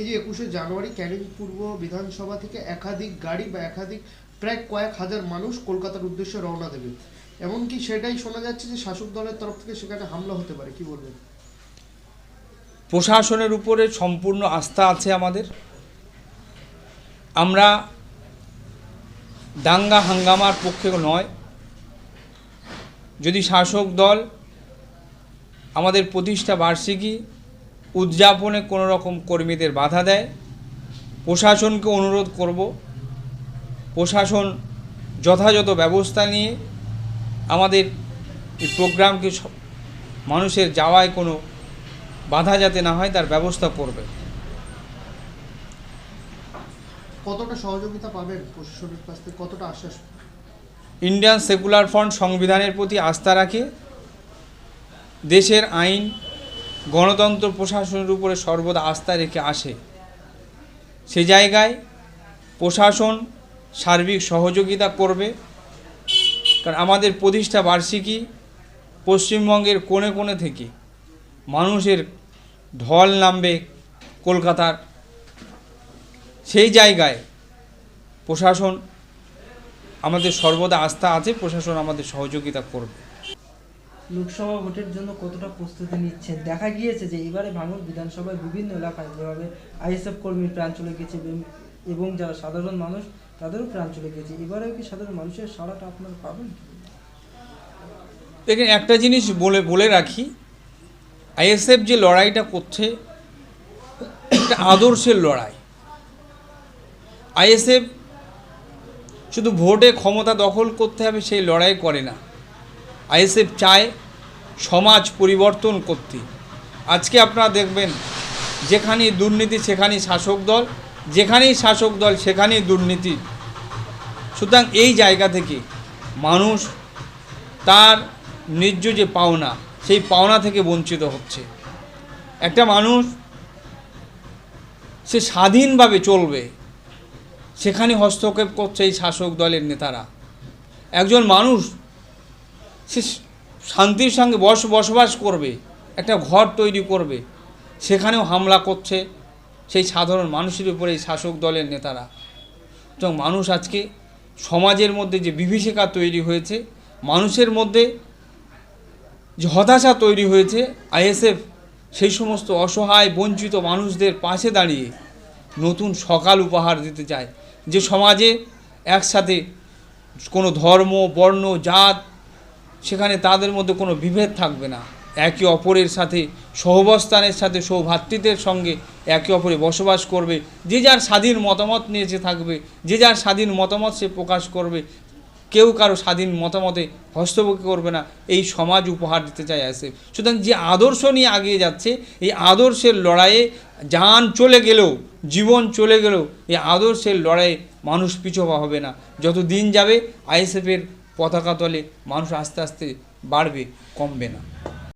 এই যে একুশে জানুয়ারি ক্যানিং পূর্ব বিধানসভা থেকে একাধিক গাড়ি বা একাধিক প্রায় কয়েক হাজার মানুষ কলকাতার উদ্দেশ্যে রওনা দেবে। এমনকি সেটাই শোনা যাচ্ছে যে শাসক দলের তরফ থেকে সেখানে হামলা হতে পারে। কি বলবেন? প্রশাসনের উপরে সম্পূর্ণ আস্থা আছে আমাদের। আমরা দাঙ্গা হাঙ্গামার পক্ষে নয়। যদি শাসক দল আমাদের প্রতিষ্ঠা বার্ষিকী উদযাপনে কোনো রকম কর্মীদের বাধা দেয়। প্রশাসনকে অনুরোধ করব প্রশাসন যথাযথ ব্যবস্থা নিয়ে আমাদের এই প্রোগ্রামকে মানুষের যাওয়ায় কোনো বাধা যাতে না হয় তার ব্যবস্থা করবে। কতটা সহযোগিতা পাবেন প্রশাসনের কাছ থেকে? কতটা আশ্বাস ইন্ডিয়ান সেকুলার ফ্রন্ট সংবিধানের প্রতি আস্থা রাখে। দেশের আইন গণতন্ত্র প্রশাসনের উপরে সর্বদা আস্থা রেখে আসে। সে জায়গায় প্রশাসন সার্বিক সহযোগিতা করবে। কারণ আমাদের প্রতিষ্ঠা বার্ষিকী পশ্চিমবঙ্গের কোণে কোণে থেকে মানুষের ঢল নামবে কলকাতার। সেই জায়গায় প্রশাসন আমাদের সর্বদা আস্থা আছে, প্রশাসন আমাদের সহযোগিতা করবে। লোকসভা ভোটের জন্য কতটা প্রস্তুতি নিচ্ছেন? দেখা গিয়েছে যে এবারে ভাঙড় বিধানসভায় বিভিন্ন এলাকায় যেভাবে আইএসএফ কর্মীর প্রাণ চলে গেছে এবং- এবং যারা সাধারণ মানুষ তাদেরও প্রাণ চলে গেছে। এবারেও কি সাধারণ মানুষের সাড়াটা আপনারা পাবেন? দেখেন, একটা জিনিস বলে বলে রাখি, আইএসএফ যে লড়াইটা করছে, একটা আদর্শের লড়াই। আইএসএফ শুধু ভোটে ক্ষমতা দখল করতে হবে, সেই লড়াই করে না। আইএসএফ চায় সমাজ পরিবর্তন করতে। আজকে আপনারা দেখবেন, যেখানেই দুর্নীতি, সেখানেই শাসক দল, যেখানেই শাসক দল, সেখানেই দুর্নীতি। সুতরাং এই জায়গা থেকে মানুষ তার ন্যায্য যে পাওনা, সেই পাওনা থেকে বঞ্চিত হচ্ছে। একটা মানুষ সে স্বাধীনভাবে চলবে সেখানে হস্তক্ষেপ করছে এই শাসক দলের নেতারা। একজন মানুষ, সে শান্তির সঙ্গে বস, বসবাস করবে, একটা ঘর তৈরি করবে, সেখানেও হামলা করছে সেই সাধারণ মানুষের উপরে এই শাসক দলের নেতারা। তো মানুষ আজকে সমাজের মধ্যে যে বিভীষিকা তৈরি হয়েছে, মানুষের মধ্যে যে হতাশা তৈরি হয়েছে, আইএসএফ সেই সমস্ত অসহায়, বঞ্চিত মানুষদের পাশে দাঁড়িয়ে নতুন সকাল উপহার দিতে চায়। যে সমাজে একসাথে কোনো ধর্ম, বর্ণ, জাত সেখানে তাদের মধ্যে কোনো বিভেদ থাকবে না। একে অপরের সাথে সহবস্থানের সাথে সৌভাতৃত্বের সঙ্গে একে অপরে বসবাস করবে। যে যার স্বাধীন মতামত নিয়ে সে থাকবে, যে যার স্বাধীন মতামত সে প্রকাশ করবে, কেউ কারও স্বাধীন মতামতে হস্তক্ষেপ করবে না। এই সমাজ উপহার দিতে চায় আসে সুতরাং যে আদর্শ নিয়ে এগিয়ে যাচ্ছে, এই আদর্শের লড়াইয়ে যান চলে গেলেও, জীবন চলে গেলেও, এই আদর্শের লড়াইয়ে মানুষ পিছপা হবে না। যত দিন যাবে, আইএসএফের পতাকা তলে মানুষ আস্তে আস্তে বাড়বে কমবে না।